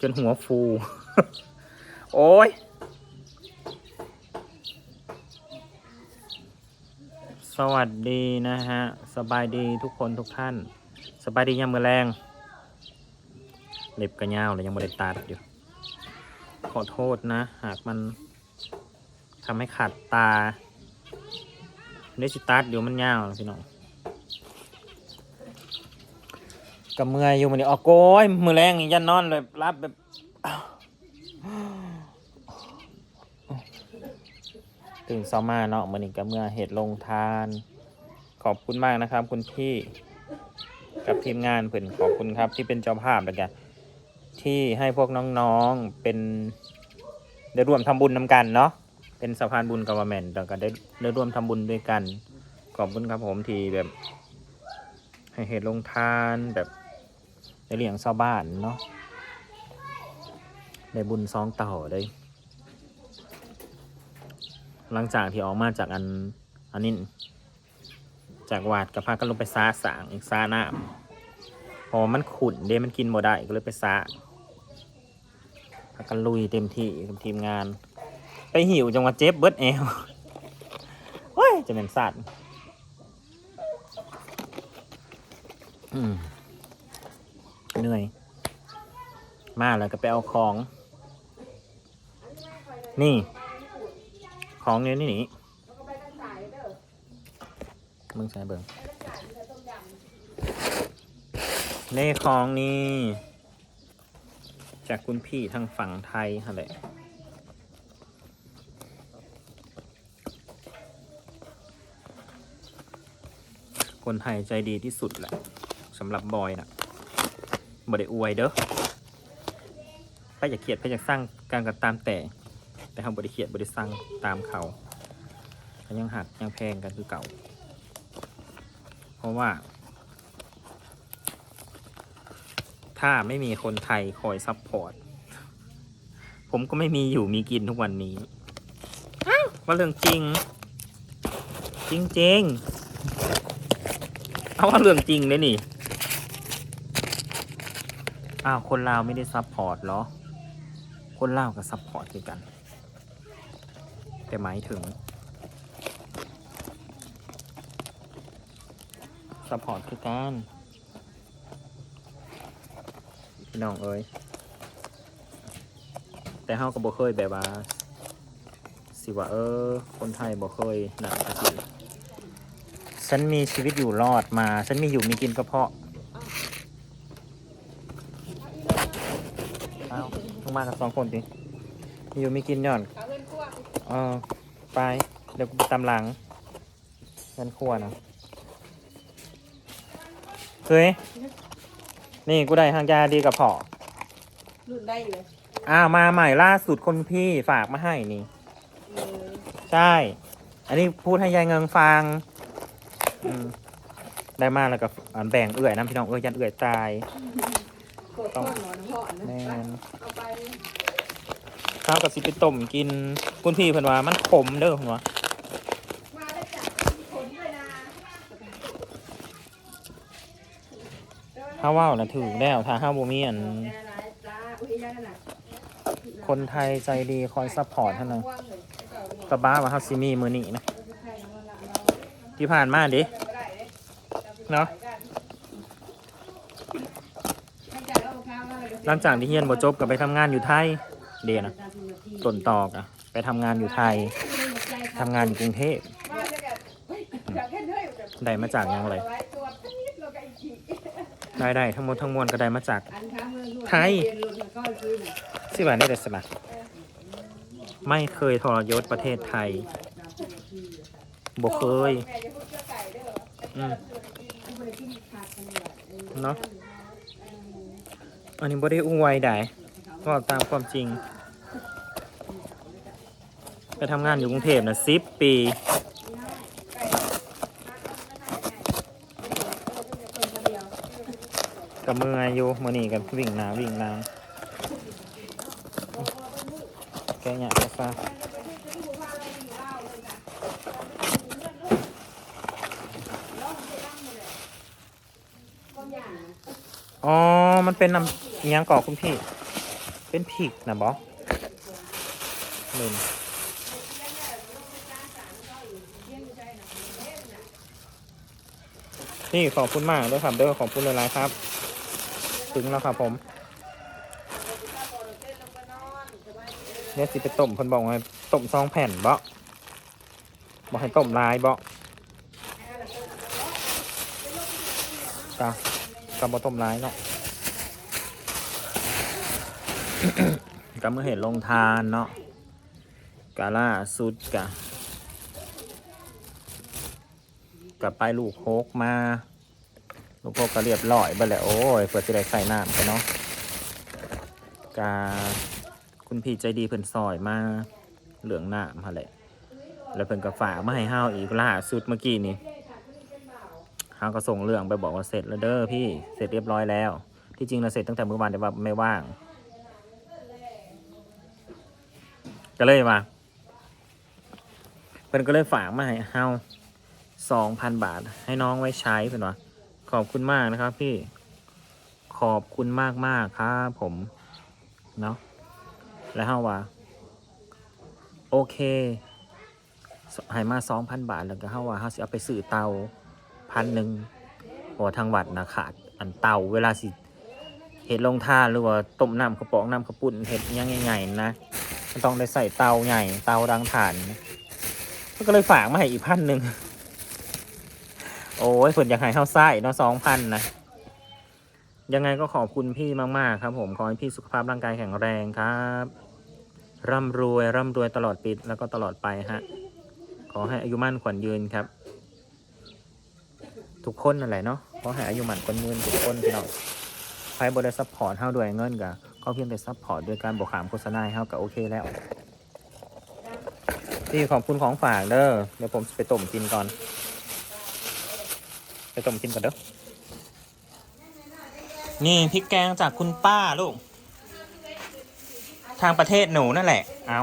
จนหัวฟู โอ้ยสวัสดีนะฮะ สบายดีทุกคนทุกท่าน สบายดียามมือแรง เล็บกระยาวเลยยังไม่ได้ตัดอยู่ ขอโทษนะ หากมันทำให้ขาดตาได้สิตัดเดี๋ยวมันยาวพี่น้อง กับเมื่อยอยู่มันนี่ออกโกยมือแรงนี่ยันนอนเลยรับแบบตื่นเช้ามาเนาะมันนี่กับเมื่อเหตุลงทาน ขอบคุณมากนะครับ คุณพี่กับทีมงานเพื่อนขอบคุณครับ ที่เป็นเจ้าภาพแล้วกันที่ให้พวกน้องๆเป็นได้ร่วมทำบุญนำกันเนาะเป็นสะพานบุญกับแมนแล้วก็ได้ได้ร่วมทำบุญด้วยกัน ขอบคุณครับผมที่แบบให้เหตุลงทานแบบ ได้เลี้ยงชาวบ้านเนาะได้บุญซองเต่าได้ หลังจากที่ออกมาจากอันอันนี้จากวาดกับพากันลงไปซาสางอีกซาหน้าพอมันขุ่นเดมันกินบ่ได้ก็เลยไปซาพากันลุยเต็มที่กับทีมงาน ไปหิวจังหวัดเจ็บเบิดแอวเฮ้ยจะเป็นสัตว์อืม เหนื่อย มาแล้วก็ไปเอาของ นี่ ของเนี่ยนี่นี่มึงใส่เบิ่งเล่ของนี่ จากคุณพี่ทางฝั่งไทยอะไรคนไทยใจดีที่สุดแหละสำหรับบอยน่ะ บ่ได้อวยเด้อไปอยากเขียดไปอยากสร้างการกระตามแต่ แต่เขาบริเขียดบริสั่งตามเขาเขายังหักยังแพงกันคือเก่า เพราะว่า ถ้าไม่มีคนไทยคอยซัพพอร์ต ผมก็ไม่มีอยู่มีกินทุกวันนี้ว่าเรื่องจริง จริงจริงๆเอาว่าเรื่องจริงเลยนี่ อ้าว คนลาวไม่ได้ซัพพอร์ตเหรอ คนลาวกับซัพพอร์ตคือกัน แต่หมายถึงซัพพอร์ตคือกันพี่น้องเอ้ยแต่เฮาก็บ่เคยแบบว่าสิว่าเออ คนไทยบ่เคยหนะสักทีฉันมีชีวิตอยู่รอดมา ฉันมีอยู่มีกินก็เพราะเอ้าต้อง มากับสองคนดิมีอยู่มีกินย่อนเขาเงินกลัวเออไป เดี๋ยวกูไปตามหลังเงินครัวนะเฮ้ยนี่กูได้หางยาดีกับพอรุ่นได้อยู่เลยอ้าวมาใหม่ล่าสุดคนพี่ฝากมาให้นี่ เออใช่ อันนี้พูดให้ยายเงิงฟังอืมได้มาแล้วก็อันแบ่งเอื่อยน้ำพี่น้องเอื่อยยันเอื่อยตายโค ตรต้นหมอนหอนนะแม่นเอาไปข้าวกับสิไปต้มกินคุณพี่เพิ่นว่ามันขมเด้อเพิ่นว่ามาได้จับผลด้วยนะถ้าว่าวน่ะถือแล้วถ้าห้าบ่มีอันแกหลายปลาอุ้ยยังน่ะคนไทยใจดีคอยซัพพอร์ตท่านนะตะบ้าว่าเฮาซิมีมือนี้นะ ที่ผ่านมาดิ เนาะ หลังจากที่เฮียนบ่จบก็ไปทำงานอยู่ไทยเดียนะต้นตอกอะไปทำงานอยู่ไทยทำงานอยู่กรุงเทพได้มาจากหยังไรได้ได้ทั้งหมดทั้งมวลก็ได้มาจาก ไทย สิบาทได้แต่สมัคร ไม่เคยทรยศประเทศไทยบ่เคย อืมเนาะ อันนี้บ่ได้อุ้งไวได้ก็ตามความจริง ไปทำงานอยู่กรุงเทพนะสิบปี กับมืออายุมือนี่กับวิ่งนาวิ่งนาแกอยากจะฟ้าอ๋อ มันเป็นน้ำ ยังกรอคุณพี่ เป็นผิกนะบอหนึ่งนี่ขอบคุณมากด้วยครับเด้อขอบคุณหลายๆครับ ถึงแล้วครับผมเนี่ยสิไปต้มคนบอกว่าต้มซองแผ่นบ่บอกให้ต้มลายบ่กะกะบ่ต้มลายเนาะ ก็เมื่อเห็นลงทานเนาะกาล่าสุดกะกับไปลูกโคกมา ลูกโคกก็เรียบร้อยไปแล้วโอ้ยเปิดจะได้ใส่น้ำกันเนาะกาคุณพี่ใจดีเพิ่นซอยมาเหลืองน้ำฮะแหละแล้วเพิ่นก็ฝากมาให้เฮาอีกล่าสุดเมื่อกี้นี่เฮาก็ส่งเรื่องไปบอกว่าเสร็จแล้วเด้อพี่เสร็จเรียบร้อยแล้ว ที่จริงเราเสร็จตั้งแต่เมื่อวานแต่ว่าไม่ว่าง ก็เลยว่าเพิ่นก็เลยฝากมาให้เฮาสองพันบาท ให้น้องไว้ใช้เพิ่นว่าขอบคุณมากนะครับพี่ขอบคุณมากมากครับผมเนาะแล้วเฮาว่าโอเคให้มาสองพันบาทแล้วก็เฮาว่าเฮาสิเอาไปซื้อเตาพันหนึ่งพราะว่าทางวัดนะขาดอันเตาเวลาสิเห็ดลงท่าหรือว่าต้มน้ำกระป๋องน้ำกระปุ่นเห็ดยังใหญ่ๆนะ มันต้องได้ใส่เตาใหญ่ เตาดังถ่านมันก็เลยฝากมาให้อีกพันหนึ่ง โอ้ยฝนอยากให้เข้าไส้เนาะสองพันนะ ยังไงก็ขอบคุณพี่มากๆครับ ผม ขอให้พี่สุขภาพร่างกายแข็งแรงครับ ร่ำรวยร่ำรวยตลอดปีแล้วก็ตลอดไปฮะ ขอให้อายุมั่นขวัญยืนครับ ทุกคนนั่นแหละเนาะ ขอให้อายุมั่นขวัญยืนทุกคนพี่น้องใครบริษัทซัพพอร์ตเท่าด้วยเงินกะ เขาเพียงแต่ซัพพอร์ตโดยการบอกขามโฆษณาให้เขาก็โอเคแล้วพี่ขอบคุณของฝากเด้อเดี๋ยวผมไปต้มกินก่อน ไปต้มกินก่อนเด้อนี่พริกแกงจากคุณป้าลูก ทางประเทศหนูนั่นแหละ เอา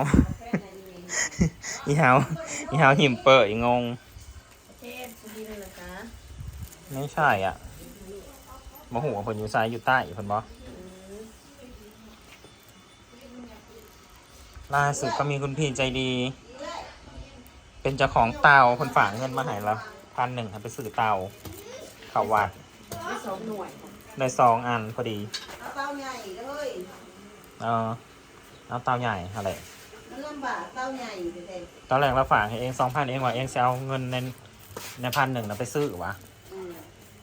อีเฮาอีเฮาหิมเปิดงงไม่ใช่อะมหัวผลอยู่ซ้ายอยู่ใต้ผลบอ ล่าสุดก็มีคุณพี่ใจดี เป็นเจ้าของเตาคนฝากเงินมาให้เราพันหนึ่งไปซื้อเตาเขาวัดได้สองหน่วยได้สองอันพอดีเอาเต้าใหญ่เลยเออเอาเตาใหญ่อะไรมันลำบากเต้าใหญ่ไปเลยตอนแรกเราฝากให้เองสองพันเองว่าเองจะเอาเงินในในพันหนึ่งนะไปซื้อวะอืม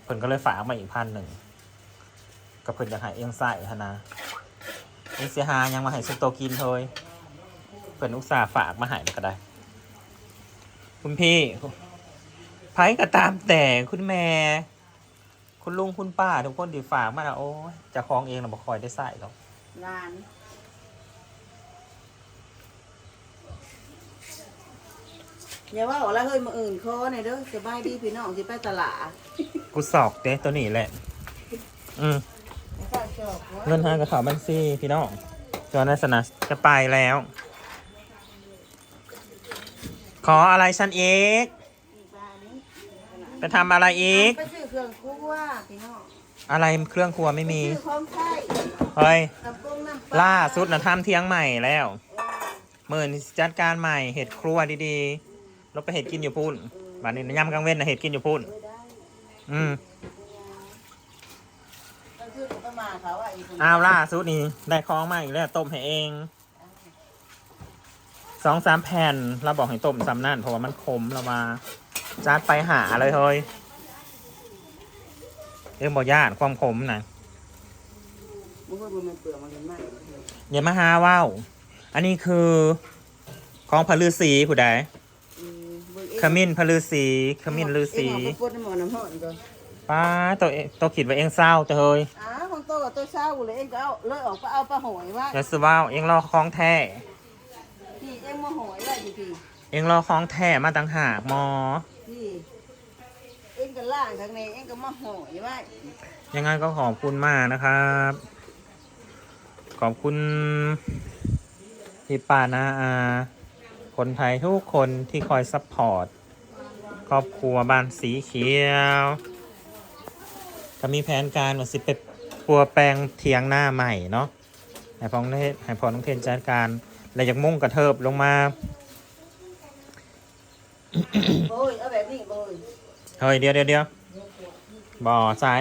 เพิ่นก็เลยฝากมาอีกพันหนึ่งก็เพิ่นจะให้เองใส่หนนะเองเสียหายังมาให้ซุปโตกินเฮ้ยเพิ่นอุตส่าห์ฝากมาให้ก็ได้ คุณพี่ไพ่ก็ตามแต่คุณแม่ คุณลุงคุณป้าทุกคนที่ฝากมาแล้วโอ้ยเจะคลองเองเราบ่คอยได้ใส่หรอกร้านอย่าว่าออกแล้วเฮ้ยมาอื่นคอหน่อยเด้อสบายดีพี่น้องสิไปตลาดกูสอกเด้ตัวนี้แหละ อืมแล้วก็จอกว่าเงินหากระเขาบัญชีพี่น้องจอนัสนะจะไปแล้ว ขออะไรฉันอีกอีกบ้านนี้ไปทำอะไรอีก ไปซื้อเครื่องครัวพี่น้องอะไรเครื่องครัวไม่มี ซื้อของใช้เฮ้ย น้ำปรุงน้ำปลาล่าสุดนะทำเที่ยงใหม่แล้วเมื่อนี้จัดการใหม่เห็ดครัวดีๆเราไปเห็ดกินอยู่พุ่นบ้านนี้นะยำกลางเว้นนะเห็ดกินอยู่พุ่นเออได้อืมก็คือประมาณเขาอะอีกคนอ้าวล่าสุดนี่ได้ของมาอีกแล้วต้มให้เอง สองสามแผ่นเราบอกให้ต้มซ้ำนั่นเพราะว่ามันขมเรามาจัดไปหาเลยเฮ้ยเรื่องบอกญาติความขมนะมันก็ดูมันเปลือกมันเห็นมากอย่ามาหาว่าวอันนี้คือของพระฤาษีผู้ใดอืมเบิ่งเองขมิ้นพระฤาษีขมิ้นฤาษีเอ็งเอาไปปดน้ำมันน้ำหอมก่อนป้าตัวเองตัวขีดไว้เองเศร้าจะเฮ้ยอ้าของโตกับตัวเศร้าเลยเอ็งก็เอาเลยออกไปเอาปลาหอยว่าอย่าซื้อว่าวเองรอของแท้พี่ เอ็งมาหอยไว้ดิพี่เองรอของแท้มาต่างหากหมอ พี่เอ็งก็ล่างข้างในเอ็งก็มาหอยไว้ยังไงก็ขอบคุณมากนะครับ ขอบคุณพี่ป้านาอาคนไทยทุกคนที่คอยซัพพอร์ตครอบครัวบ้านสีเขียวก็มีแผนการว่าสิไปปัวแปลงเทียงหน้าใหม่เนาะให้พอน้องเทนให้พอน้องเทนจัดการ แล้วอยากมุ่งกระเทิบลงมา โอ้ยเอาแบบนี้โอ้ยเฮ้ยเดี๋ยวเดี๋ยวเดี๋ยวบ่อสาย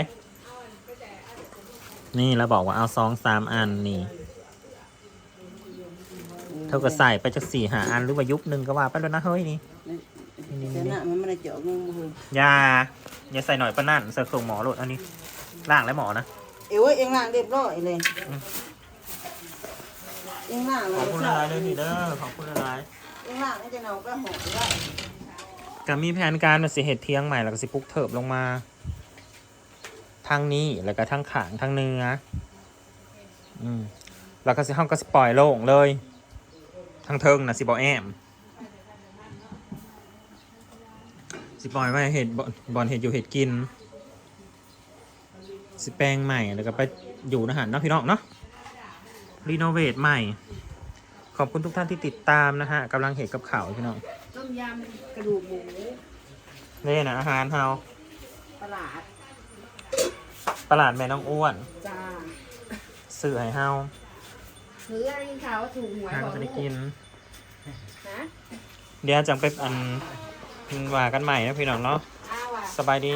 นี่เราบอกว่าเอาสองสามอันนี่ เท่ากับใส่ไปจากสี่หาอันหรือว่ายุบหนึ่งก็ว่าไปแล้วนะเฮ้ยนี่แต่หน้ามันไม่ได้เจาะงูบ่เฮ้ยอยาอย่าใส่หน่อยปะนั่นใส่เครื่องหมอโหลดอันนี้ล่างแล้วหมอนะ เอ้ยเอ็งล้างเรียบร้อยเลย เอ็งล้างขอบคุณอะไรด้วยนี่เด้อขอบคุณอะไรเอ็งล้างให้จะเอาก็หอมได้ก็มีแผนการมาสิเหตุเที่ยงใหม่แล้วก็สิปลุกเถิบลงมา ทางนี้แล้วก็ทางขางทางเนื้ออืมแล้วก็สิห้องก็สปล่อยโล่งเลย ทางเทิงนะสิบอแอมสิปล่อยไว้เห็ดบอบอลเห็ดอยู่เห็ดกิน สิแปลงใหม่แล้วก็ไปอยู่นะหันเนาะพี่น้องเนาะ รีโนเวทใหม่ ขอบคุณทุกท่านที่ติดตามนะฮะกำลังเห็ดกับข่าวพี่น้องต้มยำกระดูกหมูนี่นะอาหารเฮาตลาดตลาดแม่น้องอ้วนจ้าซื้อให้เฮาถืออะไรขาวถูกหวยทางบอกจะลูได้กกินนะเดี๋ยวจังไปอันว่ากันใหม่นะพี่น้องเนาะอ้าวอะ สบายดี